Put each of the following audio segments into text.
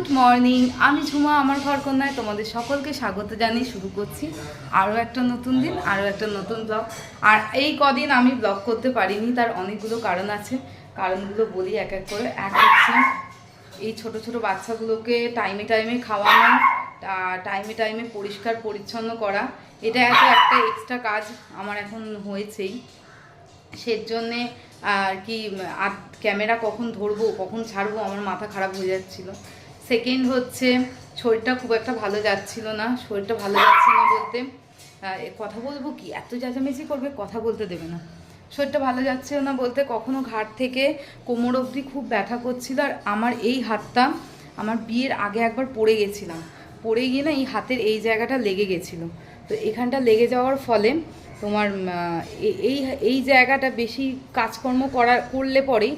Good morning, আমি ঝুমা, আমার ঘর কন্যায় তোমাদের সকলকে স্বাগত জানিয়ে শুরু করছি। আরও একটা নতুন দিন, আরও একটা নতুন ব্লগ আর এই কদিন আমি ব্লগ করতে পারিনি, তার অনেকগুলো কারণ আছে। কারণগুলো বলি এক এক করে। এক হচ্ছে, এই ছোট ছোট বাচ্চাগুলোকে টাইমে টাইমে খাওয়ানো টাইমে টাইমে পরিষ্কার পরিচ্ছন্ন করা। এটা এত একটা এক্সট্রা কাজ আমার এখন হয়েছেই। সের জন্যে আর কি আর ক্যামেরা কখন ধরবো, কখন ছাড়বো, আমার মাথা খারাপ হয়ে যাচ্ছিল। সেকেন্ড হচ্ছে, শরীরটা খুব একটা ভালো যাচ্ছিল না, শরীরটা ভালো যাচ্ছে না বলতে কথা বলব কি? এত চেঁচামেচি করবে, কথা বলতে দেবে না। শরীরটা ভালো যাচ্ছিল না বলতে কখনো ঘাট থেকে কোমর অবধি খুব ব্যথা করছিল আর আমার এই হাতটা, আমার বিয়ের আগে একবার পড়ে গেছিলাম। পড়ে গিয়ে না এই হাতের এই জায়গাটা লেগে গেছিল। তো এখানটা লেগে যাওয়ার ফলে তোমার এই এই জায়গাটা বেশি কাজকর্ম করা, করলে পরেই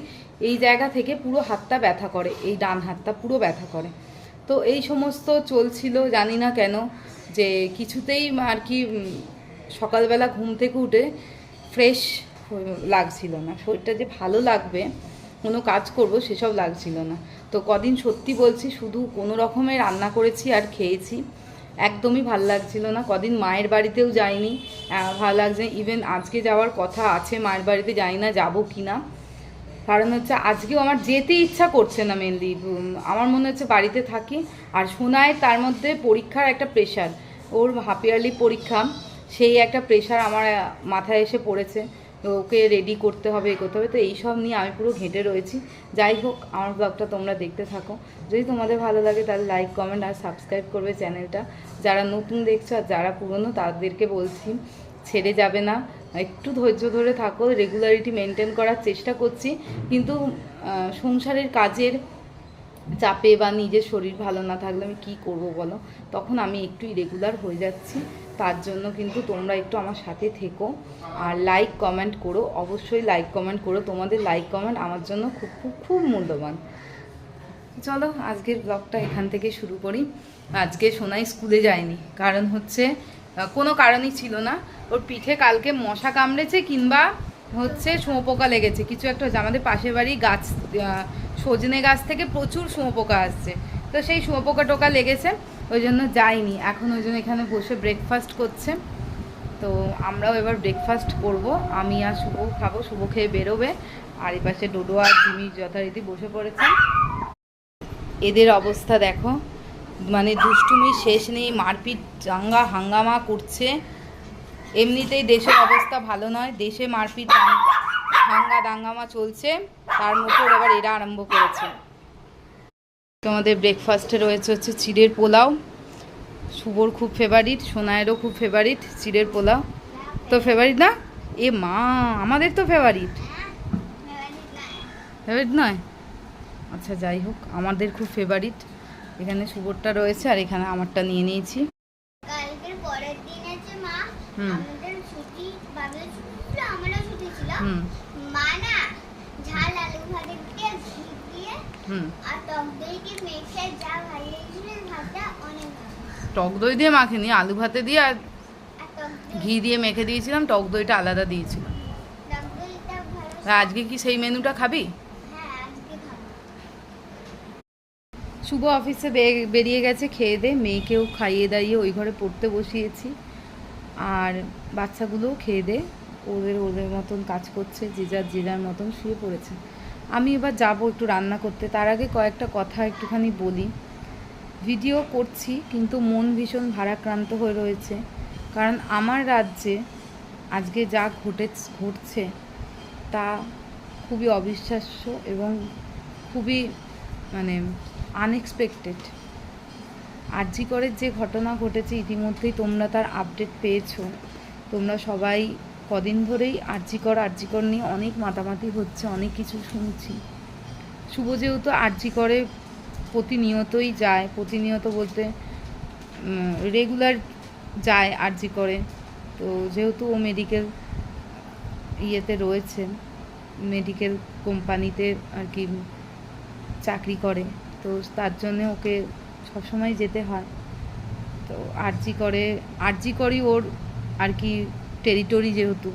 এই জায়গা থেকে পুরো হাতটা ব্যথা করে, এই ডান হাতটা পুরো ব্যথা করে। তো এই সমস্ত চলছিল, জানি না কেন, যে কিছুতেই আর কি সকালবেলা ঘুম থেকে উঠে ফ্রেশ লাগছিল না। শরীরটা যে ভালো লাগবে, কোনো কাজ করব, সেসব লাগছিল না। তো কদিন সত্যি বলছি, শুধু কোনো রকমের রান্না করেছি আর খেয়েছি। একদমই ভালো লাগছিল না। কদিন মায়ের বাড়িতেও যাইনি। ভালো লাগছে ইভেন আজকে যাওয়ার কথা আছে, মায়ের বাড়িতে যাই না, যাব কি না কারণ হচ্ছে আজকেও আমার যেতে ইচ্ছা করছে না মেনলি আমার মনে হচ্ছে বাড়িতে থাকি। আর শোনায় তার মধ্যে পরীক্ষার একটা প্রেশার ওর হাফ ইয়ারলি পরীক্ষা, সেই একটা প্রেশার আমার মাথায় এসে পড়েছে। ওকে রেডি করতে হবে, এ করতে হবে। তো এইসব নিয়ে আমি পুরো ঘেঁটে রয়েছি। যাই হোক, আমার ব্লগটা তোমরা দেখতে থাকো। যদি তোমাদের ভালো লাগে, তাহলে লাইক কমেন্ট আর সাবস্ক্রাইব করবে চ্যানেলটা। যারা নতুন দেখছ আর যারা পুরনো, তাদেরকে বলছি ছেড়ে যাবে না। একটু ধৈর্য ধরে থাকো রেগুলারিটি মেনটেন করার চেষ্টা করছি। কিন্তু সংসারের কাজের চাপে বা নিজের শরীর ভালো না থাকলে আমি কী করব বলো? তখন আমি একটু ইরেগুলার হয়ে যাচ্ছি। তার জন্য কিন্তু তোমরা একটু আমার সাথে থেকো। আর লাইক কমেন্ট করো। অবশ্যই লাইক কমেন্ট করো। তোমাদের লাইক কমেন্ট আমার জন্য খুব খুব খুব মূল্যবান। চলো, আজকের ব্লগটা এখান থেকে শুরু করি। আজকে সোনাই স্কুলে যায়নি। কারণ হচ্ছে কোনো কারণই ছিল না। ওর পিঠে কালকে মশা কামড়েছে কিংবা হচ্ছে শুঁয়োপোকা লেগেছে। কিছু একটা হচ্ছে আমাদের পাশের বাড়ি গাছ সজনে গাছ থেকে প্রচুর শুঁয়োপোকা আসছে। তো সেই শুঁয়োপোকা টোকা লেগেছে, ওই জন্য যাইনি। এখন ওই জন্য এখানে বসে ব্রেকফাস্ট করছে। তো আমরাও এবার ব্রেকফাস্ট করব। আমি আর শুভ খাব। শুভ খেয়ে বেরোবে। আর এই পাশে ডোডো আর জিমি যথারীতি বসে পড়েছে। এদের অবস্থা দেখো। মানে দুষ্টুমির শেষ নেই। মারপিট জাঙ্গা হাঙ্গামা করছে। এমনিতেই দেশের অবস্থা ভালো নয়, দেশে মারপিট হাঙ্গা দাঙ্গামা চলছে, তার মধ্যে এবার এরা আরম্ভ করেছে। তোমাদের ব্রেকফাস্টে রয়েছে হচ্ছে চিড়ের পোলাও। শুভর খুব ফেভারিট সোনায়েরও খুব ফেভারিট চিড়ের পোলাও। তো ফেভারিট না? এ মা, আমাদের তো ফেভারিট ফেভারিট নয়? আচ্ছা যাই হোক, আমাদের খুব ফেভারিট এখানে শুভরটা রয়েছে আর এখানে আমারটা নিয়ে নিয়েছি কালকের পরের দিন আছে মা হুম। আমাদের ছুটি বাংলা ছুটি ছিল আমারও ছুটি ছিল। হুম। মা না ঝাল আলু ভাতে দিয়ে ঘি দিয়ে হুম। আর টক দই দিয়ে মেখে যা ভাজিয়েছিল ভাতটা অনেক টক দই দিয়ে মাখিনি আলু ভাতে দিয়ে আর ঘি দিয়ে মেখে দিয়েছিলাম টক দইটা আলাদা দিয়েছিলাম। আজকে কি সেই মেনুটা খাবি? হ্যাঁ শুভ অফিসে বেরিয়ে গেছে খেয়ে দে মেয়েকেও খাইয়ে দাইয়ে ওই ঘরে পড়তে বসিয়েছি। আর বাচ্চাগুলোও খেয়ে দে। ওদের ওদের মতন কাজ করছে, যে যার যে যার মতন শুয়ে পড়েছে। আমি এবার যাব একটু রান্না করতে। তার আগে কয়েকটা কথা একটুখানি বলি। ভিডিও করছি, কিন্তু মন ভীষণ ভারাক্রান্ত হয়ে রয়েছে। কারণ আমার রাজ্যে আজকে যা ঘটে ঘটছে তা খুবই অবিশ্বাস্য এবং খুবই মানে আনএক্সপেক্টেড আরজি করের যে ঘটনা ঘটেছে ইতিমধ্যেই তোমরা তার আপডেট পেয়েছ। তোমরা সবাই কদিন ধরেই আরজিকর আরজিকর নিয়ে অনেক মাতামাতি হচ্ছে, অনেক কিছু শুনছি। শুভ যেহেতু আরজি করে প্রতিনিয়তই যায়, প্রতিনিয়ত বলতে রেগুলার যায় আরজি করে তো যেহেতু ও মেডিকেল ইয়েতে রয়েছে মেডিকেল কোম্পানিতে আর কি চাকরি করে, তো তার জন্য ওকে সবসময় যেতে হয়। তো আরজি করে, আরজি করি ওর আর কি টেরিটরি যেহেতু,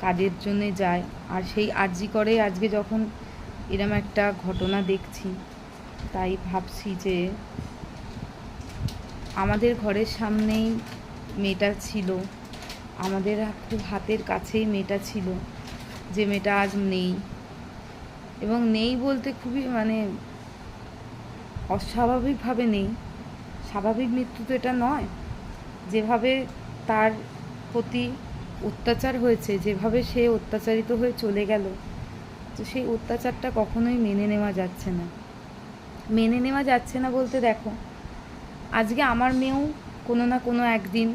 কাজের জন্যে যায়। আর সেই আরজি করে আজকে যখন এরম একটা ঘটনা দেখছি, তাই ভাবছি যে আমাদের ঘরের সামনেই মেয়েটা ছিল, আমাদের খুব হাতের কাছেই মেয়েটা ছিল, যে মেয়েটা আজ নেই। এবং নেই বলতে খুবই মানে অস্বাভাবিকভাবে নেই। স্বাভাবিক মৃত্যু তো এটা নয়। যেভাবে তার প্রতি অত্যাচার হয়েছে, যেভাবে সে অত্যাচারিত হয়ে চলে গেল, তো সেই অত্যাচারটা কখনোই মেনে নেওয়া যাচ্ছে না। মেনে নেওয়া যাচ্ছে না বলতে দেখো, আজকে আমার মেয়েও কোনো না কোনো একদিন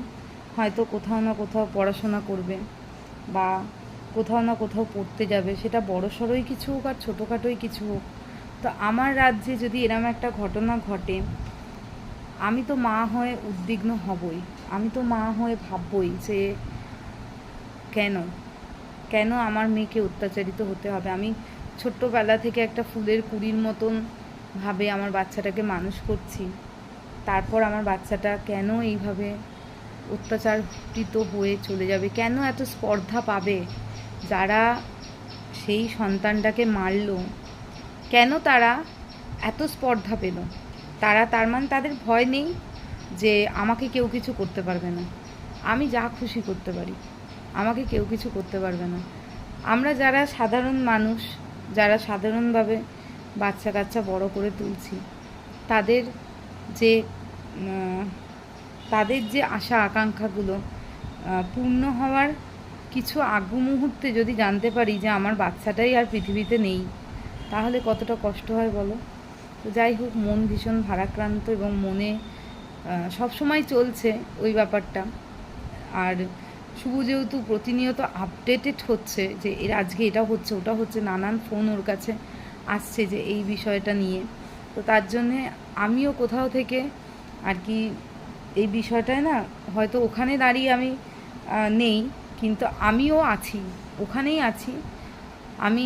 হয়তো কোথাও না কোথাও পড়াশোনা করবে বা কোথাও না কোথাও পড়তে যাবে, সেটা বড় সড়োই কিছু হোক আর ছোটোখাটোই কিছু হোক। তো আমার রাজ্যে যদি এরম একটা ঘটনা ঘটে, আমি তো মা হয়ে উদ্বিগ্ন হবই। আমি তো মা হয়ে ভাববই যে কেন? কেন আমার মেয়েকে অত্যাচারিত হতে হবে? আমি ছোট্টবেলা থেকে একটা ফুলের কুড়ির মতন ভাবে আমার বাচ্চাটাকে মানুষ করছি। তারপর আমার বাচ্চাটা কেন এইভাবে অত্যাচারিত হয়ে চলে যাবে? কেন এত স্পর্ধা পাবে? যারা সেই সন্তানটাকে মারলো কেন তারা এত স্পর্ধা পেল? তারা তার মানে তাদের ভয় নেই যে আমাকে কেউ কিছু করতে পারবে না। আমি যা খুশি করতে পারি, আমাকে কেউ কিছু করতে পারবে না। আমরা যারা সাধারণ মানুষ, যারা সাধারণভাবে বাচ্চা কাচ্চা বড় করে তুলছি, তাদের যে তাদের যে আশা আকাঙ্ক্ষাগুলো পূর্ণ হওয়ার কিছু আগু মুহূর্তে যদি জানতে পারি যে আমার বাচ্চাটাই আর পৃথিবীতে নেই তাহলে কতটা কষ্ট হয় বলো? তো যাই হোক, মন ভীষণ ভারাক্রান্ত এবং মনে সব সময় চলছে ওই ব্যাপারটা। আর শুভ যেহেতু প্রতিনিয়ত আপডেটেড হচ্ছে যে এর আজকে এটা হচ্ছে, ওটা হচ্ছে, নানান ফোন ওর কাছে আসছে যে এই বিষয়টা নিয়ে। তো তার জন্যে আমিও কোথাও থেকে আর কি এই বিষয়টায় না, হয়তো ওখানে দাঁড়িয়ে আমি নেই, কিন্তু আমিও আছি, ওখানেই আছি। আমি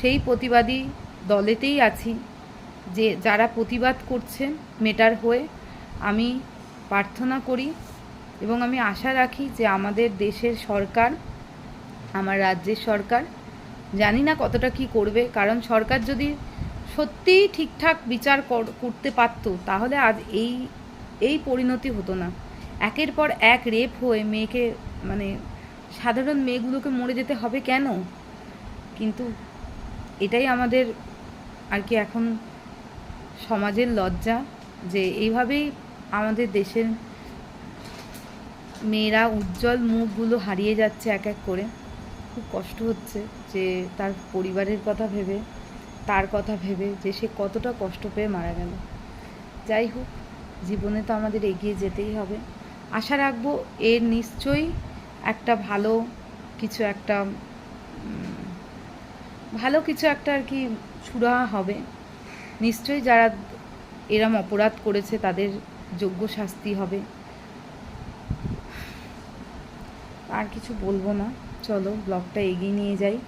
সেই প্রতিবাদী দলেতেই আছি যে যারা প্রতিবাদ করছে মেটার হয়ে আমি প্রার্থনা করি এবং আমি আশা রাখি যে আমাদের দেশের সরকার, আমার রাজ্যের সরকার জানি না কতটা কি করবে। কারণ সরকার যদি সত্যিই ঠিকঠাক বিচার কর- করতে পারতো, তাহলে আজ এই এই পরিণতি হতো না। একের পর এক রেপ হয়ে মেয়েকে মানে সাধারণ মেয়েগুলোকে মরে যেতে হবে কেন? কিন্তু এটাই আমাদের আর কি এখন সমাজের লজ্জা যে এইভাবেই আমাদের দেশের মেয়েরা উজ্জ্বল মুখগুলো হারিয়ে যাচ্ছে এক এক করে। খুব কষ্ট হচ্ছে যে তার পরিবারের কথা ভেবে, তার কথা ভেবে যে সে কতটা কষ্ট পেয়ে মারা গেল। যাই হোক, জীবনে তো আমাদের এগিয়ে যেতেই হবে। আশা রাখব এর নিশ্চয়ই একটা ভালো কিছু একটা ভালো কিছু একটা আর কি সুরাহা হবে। নিশ্চয়ই যারা এরম অপরাধ করেছে, তাদের যোগ্য শাস্তি হবে। আর কিছু বলব না। চলো, ব্লগটা এগিয়ে নিয়ে যাই।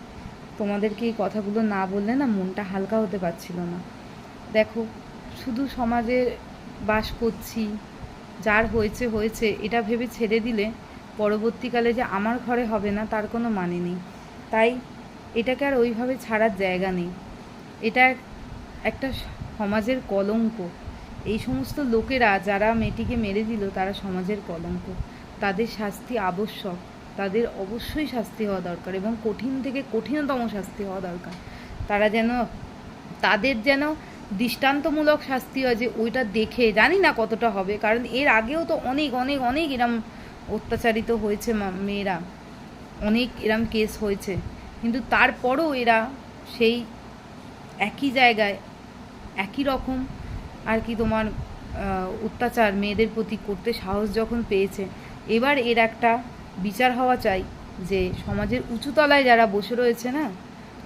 তোমাদেরকে এই কথাগুলো না বললে না মনটা হালকা হতে পারছিল না। দেখো, শুধু সমাজে বাস করছি, যার হয়েছে হয়েছে, এটা ভেবে ছেড়ে দিলে পরবর্তীকালে যে আমার ঘরে হবে না, তার কোনো মানে নেই। তাই এটাকে আর ওইভাবে ছাড়ার জায়গা নেই। এটা একটা সমাজের কলঙ্ক। এই সমস্ত লোকেরা যারা মেয়েটিকে মেরে দিল, তারা সমাজের কলঙ্ক। তাদের শাস্তি আবশ্যক। তাদের অবশ্যই শাস্তি হওয়া দরকার এবং কঠিন থেকে কঠিনতম শাস্তি হওয়া দরকার। তারা যেন, তাদের যেন দৃষ্টান্তমূলক শাস্তি হয় যে ওইটা দেখে, জানি না কতটা হবে। কারণ এর আগেও তো অনেক অনেক অনেক এরম অত্যাচারিত হয়েছে মেয়েরা। অনেক এরম কেস হয়েছে। কিন্তু তারপরও এরা সেই একই জায়গায়, একই রকম আর কি তোমার অত্যাচার মেয়েদের প্রতি করতে সাহস যখন পেয়েছে, এবার এর একটা বিচার হওয়া চাই যে সমাজের উঁচুতলায় যারা বসে রয়েছে না,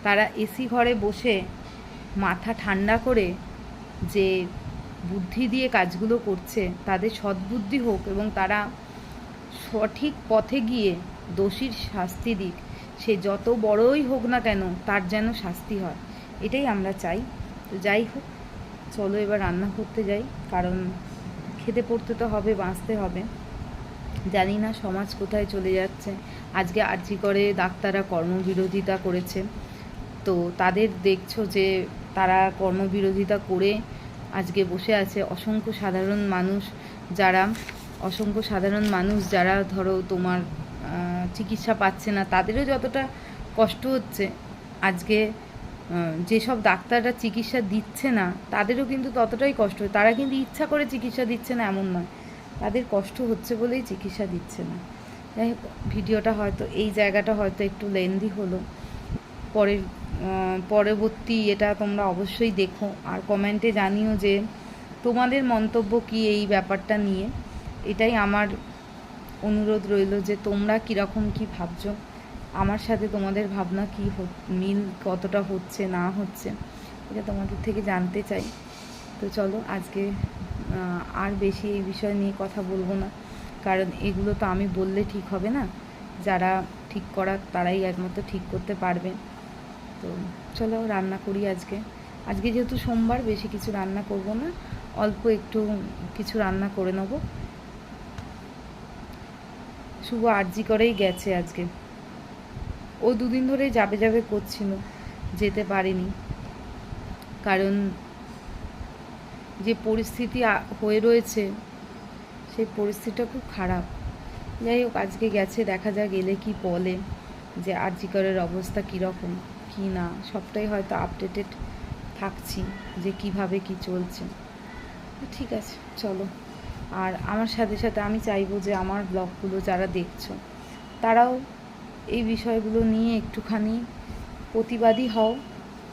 তারা এসি ঘরে বসে মাথা ঠান্ডা করে যে বুদ্ধি দিয়ে কাজগুলো করছে, তাদের সদ্বুদ্ধি হোক এবং তারা সঠিক পথে গিয়ে দোষীর শাস্তি দিক। সে যত বড়ই হোক না কেন, তার যেন শাস্তি হয়। এটাই আমরা চাই। তো যাই হোক, চলো এবার রান্না করতে যাই, কারণ খেতে পড়তে তো হবে, বাঁচতে হবে। জানি না সমাজ কোথায় চলে যাচ্ছে। আজকে আর্জি করে ডাক্তাররা কর্মবিরোধিতা করেছে। তো তাদের দেখছ যে, তারা কর্মবিরোধিতা করে আজকে বসে আছে অসংখ্য সাধারণ মানুষ যারা, অসংখ্য সাধারণ মানুষ যারা, ধরো তোমার চিকিৎসা পাচ্ছে না, তাদেরও যতটা কষ্ট হচ্ছে। আজকে যেসব ডাক্তাররা চিকিৎসা দিচ্ছে না, তাদেরও কিন্তু ততটাই কষ্ট তারা কিন্তু ইচ্ছা করে চিকিৎসা দিচ্ছে না এমন নয়। তাদের কষ্ট হচ্ছে বলেই চিকিৎসা দিচ্ছে না। যাই হোক, ভিডিওটা হয়তো, এই জায়গাটা হয়তো একটু লেন্দি হলো। পরের পরবর্তী এটা তোমরা অবশ্যই দেখো। আর কমেন্টে জানিও যে তোমাদের মন্তব্য কি এই ব্যাপারটা নিয়ে। এটাই আমার অনুরোধ রইল যে তোমরা কীরকম কি ভাবছ? আমার সাথে তোমাদের ভাবনা কি মিল কতটা হচ্ছে, না হচ্ছে, এটা তোমাদের থেকে জানতে চাই। তো চলো আজকে আর বেশি এই বিষয় নিয়ে কথা বলব না, কারণ এগুলো তো আমি বললে ঠিক হবে না। যারা ঠিক করার, তারাই একমাত্র ঠিক করতে পারবে। তো চলো রান্না করি আজকে। আজকে যেহেতু সোমবার, বেশি কিছু রান্না করব না, অল্প একটু কিছু রান্না করে নেব। শুভ আর্জি করেই গেছে আজকে। ও দুদিন ধরে যাবে যাবে করছিল, যেতে পারেনি। কারণ যে পরিস্থিতি হয়ে রয়েছে, সেই পরিস্থিতিটা খুব খারাপ। যাই হোক, আজকে গেছে, দেখা যাক গেলে কি বলে যে আরজিকরের অবস্থা কীরকম, কী না, সবটাই হয়তো আপডেটেড থাকছি যে কীভাবে কি চলছে। ঠিক আছে, চলো। আর আমার সাথে সাথে আমি চাইব যে আমার ব্লগগুলো যারা দেখছ, তারাও এই বিষয়গুলো নিয়ে একটুখানি প্রতিবাদী হও,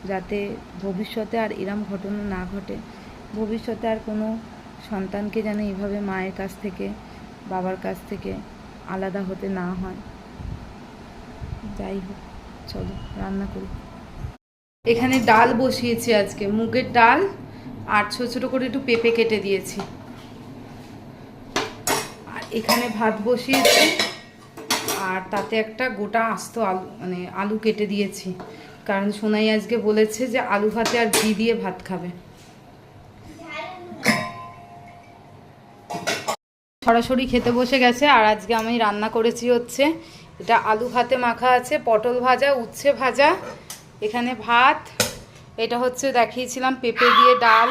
যাতে ভবিষ্যতে আর এরম ঘটনা না ঘটে। ভবিষ্যতে আর কোনো সন্তানকে যেন এভাবে মায়ের কাছ থেকে, বাবার কাছ থেকে আলাদা হতে না হয়। যাই হোক, চলো, রান্না করি। এখানে ডাল বসিয়েছি আজকে, মুগের ডাল আর ছোটো ছোটো করে একটু পেঁপে কেটে দিয়েছি। এখানে ভাত বসিয়েছি, আর তাতে একটা গোটা আস্ত আলু মানে আলু কেটে দিয়েছি। কারণ সোনাই আজকে বলেছে যে আলু ভাতে আর ঘি দিয়ে ভাত খাবে। সরাসরি খেতে বসে গেছে, আর আজকে আমি রান্না করেছি হচ্ছে, এটা আলু ভাতে মাখা আছে, পটল ভাজা, উচ্ছে ভাজা, এখানে ভাত, এটা হচ্ছে দেখিয়েছিলাম পেঁপে দিয়ে ডাল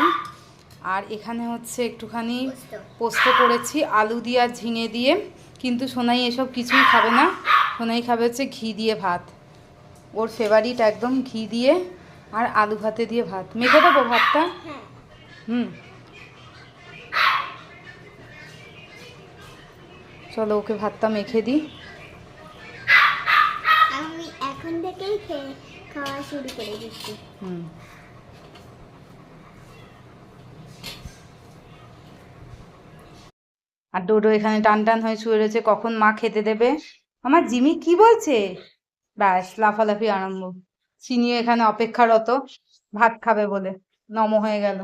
আর এখানে হচ্ছে একটুখানি পোস্ত করেছি আলু দিয়ে আর ঝিঙে দিয়ে। কিন্তু সোনাই এসব কিছুই খাবে না। সোনাই খাবে হচ্ছে ঘি দিয়ে ভাত। ওর ফেভারিট একদম ঘি দিয়ে আর আলু ভাতে দিয়ে ভাত। মেখে দেবো ভাতটা? হুম। চলো ওকে ভাতটা মেখে দিই। আমি এখন থেকেই খাওয়া শুরু করে দিচ্ছি। হুম। আর ডোডো এখানে টান টান হয়ে শুয়ে রয়েছে, কখন মা খেতে দেবে? আমার জিমি কি বলছে? ব্যাস, লাফালাফি আরম্ভ। চিনিও এখানে অপেক্ষারত, ভাত খাবে বলে, নম হয়ে গেল।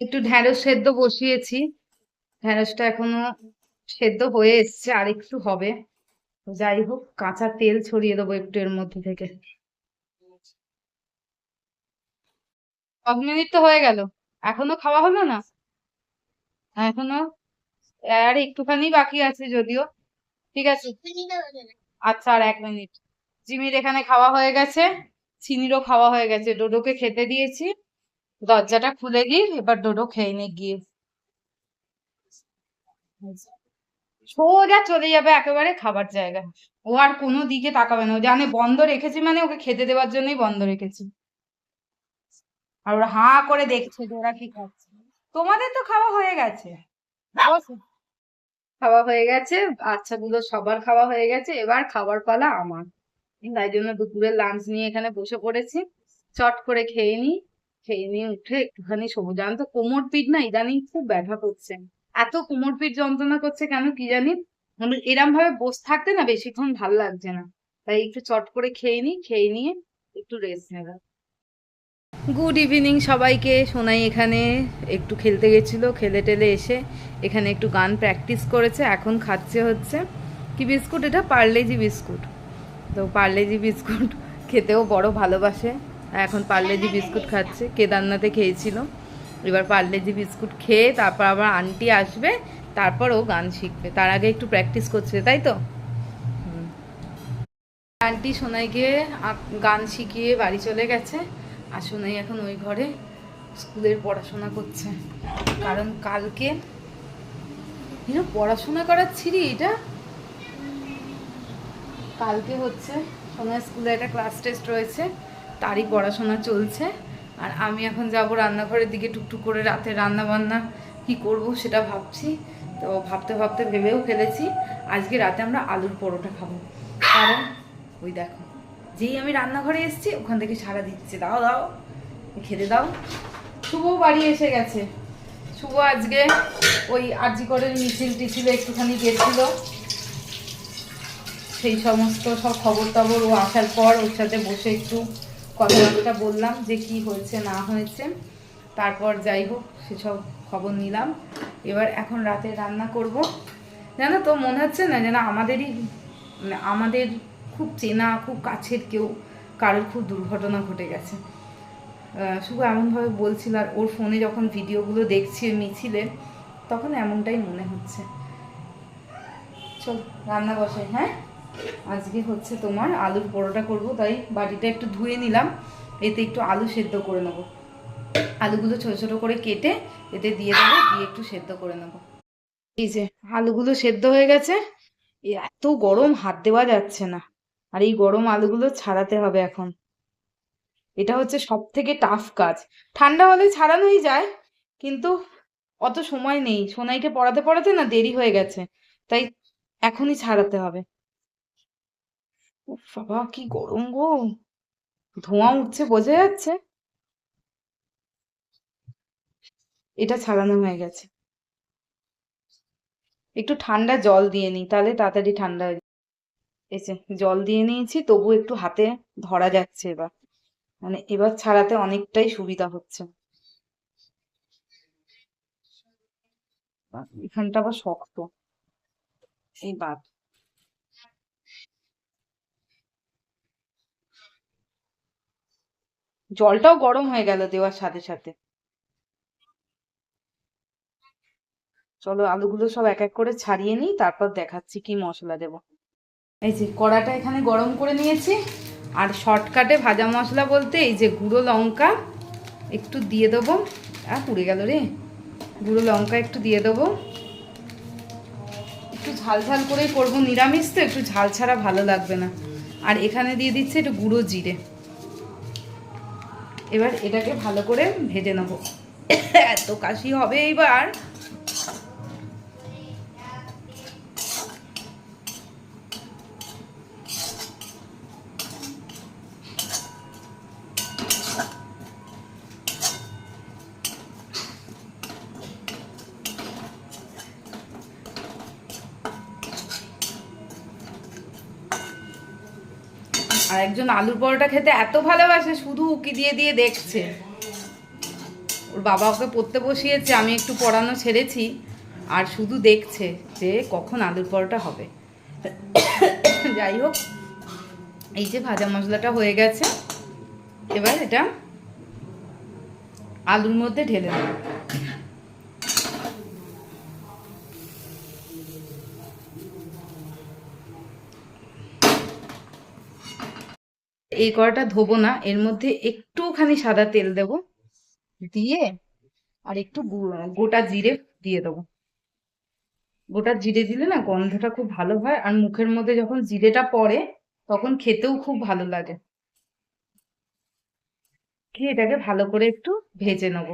একটু ঢ্যাঁড়স সেদ্ধ বসিয়েছি। ঢ্যাঁড়সটা এখনও সেদ্ধ হয়ে এসছে, আর একটু হবে। যাই হোক, কাঁচা তেল ছড়িয়ে দেবো একটু এর মধ্যে থেকে। পাঁচ মিনিট তো হয়ে গেল। এখনও খাওয়া হলো না? এখনও আর একটুখানি বাকি আছে যদিও। ঠিক আছে? আচ্ছা আর এক মিনিট। জিমির এখানে খাওয়া হয়ে গেছে। চিনিরও খাওয়া হয়ে গেছে। ডোডোকে খেতে দিয়েছি। দরজাটা খুলে দিই, এবার ডোডো খেয়ে নে গিয়ে। সোজা চলে যাবে একেবারে খাবার জায়গা ও আর কোনো দিকে তাকাবে না। ও জানে বন্ধ রেখেছি মানে ওকে খেতে দেওয়ার জন্যই বন্ধ রেখেছি। আর ওরা হাঁ করে দেখছে ওরা কি খাচ্ছে। তোমাদের তো খাওয়া হয়ে গেছে। খাওয়া হয়ে গেছে, বাচ্চাগুলো সবার খাওয়া হয়ে গেছে, এবার খাবার পালা আমার। তাই জন্য দুপুরের লাঞ্চ নিয়ে এখানে বসে পড়েছি। চট করে খেয়ে নি খেয়ে নিয়ে উঠে একটুখানি সবুজ জানো তো কোমর পিঠ না ইদানিং খুব ব্যথা করছে। এত কোমর পিঠ যন্ত্রণা করছে কেন কি জানি? মানে এরম ভাবে বসে থাকতে না বেশিক্ষণ ভালো লাগছে না। তাই একটু চট করে খেয়ে নি খেয়ে নিয়ে একটু রেস্ট নেব। গুড ইভিনিং সবাইকে। সোনাই এখানে একটু খেলতে গেছিল, খেলে টেলে এসে এখানে একটু গান প্র্যাকটিস করেছে, এখন খাচ্ছে হচ্ছে। কি বিস্কুট এটা? পার্লেজি বিস্কুট। তো পার্লেজি বিস্কুট খেতেও বড় ভালোবাসে। এখন পার্লেজি বিস্কুট খাচ্ছে, কেদারনাথে খেয়েছিল। এবার পার্লেজি বিস্কুট খেয়ে তারপর আবার আন্টি আসবে, তারপর ও গান শিখবে। তার আগে একটু প্র্যাকটিস করছে, তাই তো। আন্টি সোনাইকে গান শিখিয়ে বাড়ি চলে গেছে। আর সোনাই এখন ওই ঘরে স্কুলের পড়াশোনা করছে। কারণ কালকে পড়াশোনা করাচ্ছিলি এটা? কালকে হচ্ছে, সোনার স্কুলে একটা ক্লাস টেস্ট রয়েছে, তারই পড়াশোনা চলছে, আর আমি এখন যাব রান্নাঘরের দিকে টুকটুক করে রাতে রান্না বান্না কি করব সেটা ভাবছি। তো ভাবতে ভাবতে ভেবেও ফেলেছি, আজকে রাতে আমরা আলুর পরোটা খাব। কারণ ওই দেখো যেই আমি রান্নাঘরে এসেছি, ওখান থেকে সারা দিচ্ছে। দাও দাও, খেতে দাও। শুভ বাড়ি এসে গেছে। শুভ আজকে ওই আরজিকরের মিছিল টিছিলে একটুখানি গেছিল। সেই সমস্ত সব খবর টবর ও আসার পর ওর সাথে বসে একটু কথাবার্তা বললাম যে কি হয়েছে, না হয়েছে। তারপর যাই হোক সেসব খবর নিলাম। এবার এখন রাতে রান্না করব। জানো তো, মনে হচ্ছে না যেন আমাদেরই মানে আমাদের খুব চেনা, খুব কাছের কেউ, কারোর খুব দুর্ঘটনা ঘটে গেছে। শুভ এমনভাবে বলছিল আর ওর ফোনে যখন ভিডিওগুলো দেখছি ওই মিছিলের তখন এমনটাই মনে হচ্ছে। চল, রান্না বসে হ্যাঁ? আজকে হচ্ছে তোমার আলুর পরোটা করব, তাই বাটিটা একটু ধুয়ে নিলাম। এতে একটু আলু সেদ্ধ করে নেব। আলুগুলো ছোট ছোট করে কেটে এতে দিয়ে দেবো, দিয়ে একটু সেদ্ধ করে নেব। এই যে, আলুগুলো সেদ্ধ হয়ে গেছে। এত গরম, হাত দেওয়া যাচ্ছে না। আর এই গরম আলুগুলো ছাড়াতে হবে এখন। এটা হচ্ছে সব থেকে টাফ কাজ। ঠান্ডা হলে ছাড়ানোই যায়, কিন্তু অত সময় নেই। সোনাইকে পড়াতে পড়াতে না দেরি হয়ে গেছে, তাই এখনই ছাড়াতে হবে। বাবা, কি গরম গো। ধোঁয়া উঠছে, বোঝা যাচ্ছে। এটা ছাড়ানো হয়ে গেছে। একটু ঠান্ডা জল দিয়ে নিই, তাহলে তাড়াতাড়ি ঠান্ডা হয়ে। এই যে জল দিয়ে নিয়েছি তবু একটু হাতে ধরা যাচ্ছে এবার। মানে এবার ছাড়াতে অনেকটাই সুবিধা হচ্ছে। এখানটা আবার শক্ত। এই বাদ। জলটাও গরম হয়ে গেল দেওয়ার সাথে সাথে। চলো আলুগুলো সব এক এক করে ছাড়িয়ে নিই, তারপর দেখাচ্ছি কি মশলা দেব। এই যে কড়াটা এখানে গরম করে নিয়েছি। আর শর্টকাটে ভাজা মশলা বলতে এই যে গুঁড়ো লঙ্কা একটু দিয়ে দেবো। আর পুড়ে গেল রে। গুঁড়ো লঙ্কা একটু দিয়ে দেবো। একটু ঝাল ঝাল করেই করব। নিরামিষ তো, একটু ঝাল ছাড়া ভালো লাগবে না। আর এখানে দিয়ে দিচ্ছে একটু গুঁড়ো জিরে। এবার এটাকে ভালো করে ভেজে নেব। এত কাশি হবে এইবার। আর একজন আলুর পরোটা খেতে এত ভালোবাসে, শুধু উকি দিয়ে দিয়ে দেখছে। ওর বাবা ওকে পড়তে বসিয়েছে, আমি একটু পড়ানো ছেড়েছি। আর শুধু দেখছে যে কখন আলুর পরোটা হবে। যাই হোক, এই যে ভাজা মশলাটা হয়ে গেছে, এবার এটা আলুর মধ্যে ঢেলে দেবো। এই কড়াটা ধোবো না, এর মধ্যে একটুখানি সাদা তেল দেব দিয়ে আর একটু গোটা জিরে দিয়ে দেবো। গোটা জিরে দিলে না গন্ধটা খুব ভালো হয় আর মুখের মধ্যে যখন জিরেটা পড়ে তখন খেতেও খুব ভালো লাগে। এটাকে ভালো করে একটু ভেজে নেব।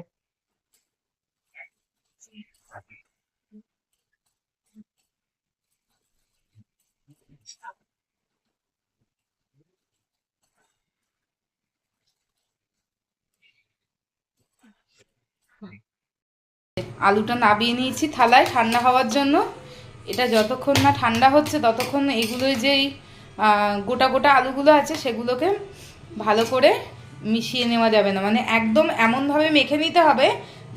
আলুটা নাবিয়ে নিয়েছি থালায় ঠান্ডা হওয়ার জন্য। এটা যতক্ষণ না ঠান্ডা হচ্ছে, ততক্ষণ এগুলোই যেই গোটা গোটা আলুগুলো আছে সেগুলোকে ভালো করে মিশিয়ে নেওয়া যাবে না। মানে একদম এমনভাবে মেখে নিতে হবে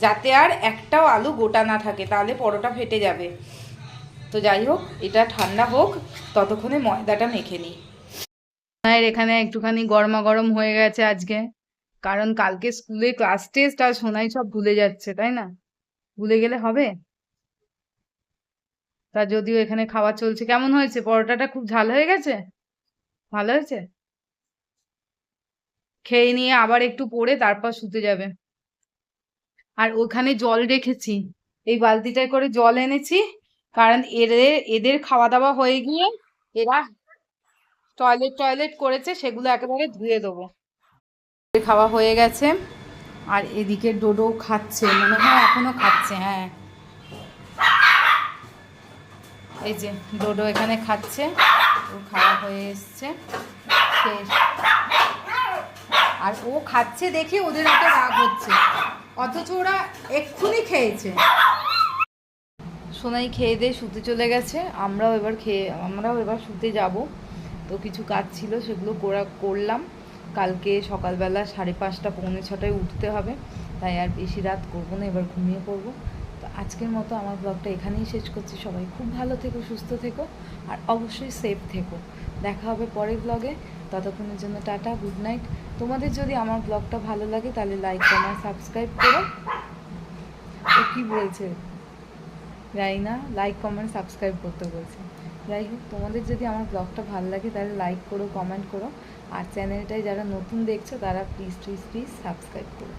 যাতে আর একটাও আলু গোটা না থাকে, তাহলে পরোটা ফেটে যাবে। তো যাই হোক, এটা ঠান্ডা হোক, ততক্ষণে ময়দাটা মেখে নিই। মায়ের এখানে একটুখানি গরমা গরম হয়ে গেছে আজকে। কারণ কালকে স্কুলে ক্লাস টেস্ট আর সোনাই সব ভুলে যাচ্ছে, তাই না? ভুলে গেলে হবে? তা যদিও এখানে খাওয়া চলছে, কেমন হয়েছে? পরোটাটা খুব ঝাল হয়ে গেছে? ভালো হয়েছে? খেয়ে নিয়ে আবার একটু পরে তারপর শুতে যাবে। আর ওখানে জল রেখেছি। এই বালতিটায় করে জল এনেছি, কারণ এদের এদের খাওয়া দাওয়া হয়ে গিয়ে এরা টয়লেট টয়লেট করেছে, সেগুলো একেবারে ধুয়ে দেবো। খাওয়া হয়ে গেছে। আর এদিকে ডোডো খাচ্ছে, মনে হয় এখনও খাচ্ছে হ্যাঁ। এই যে ডোডো এখানে খাচ্ছে, ও খাওয়া হয়ে এসছে আর ও খাচ্ছে দেখে ওদের এত রাগ হচ্ছে, অথচ ওরা এক্ষুনি খেয়েছে। সোনাই খেয়ে দিয়ে শুতে চলে গেছে, আমরাও এবার খেয়ে, আমরাও এবার শুতে যাব। তো কিছু কাজ ছিল, সেগুলো করা, করলাম। কালকে সকালবেলা সাড়ে পাঁচটা, পৌনে ছটায় উঠতে হবে। তাই আর বেশি রাত করব না, এবার ঘুমিয়ে পড়ব। তো আজকের মতো আমার ব্লগটা এখানেই শেষ করছি। সবাই খুব ভালো থেকো, সুস্থ থেকো, আর অবশ্যই সেফ থেকো। দেখা হবে পরের ব্লগে। ততক্ষণের জন্য টাটা গুড নাইট তোমাদের যদি আমার ব্লগটা ভালো লাগে, তাহলে লাইক কমেন্ট সাবস্ক্রাইব করো। ও কি বলছে? যাই না লাইক কমেন্ট সাবস্ক্রাইব করতে বলছে। যাই হোক, তোমাদের যদি আমার ব্লগটা ভালো লাগে, তাহলে লাইক করো কমেন্ট করো। আর চ্যানেলটায় যারা নতুন দেখছ তারা প্লিজ প্লিজ প্লিজ সাবস্ক্রাইব করো।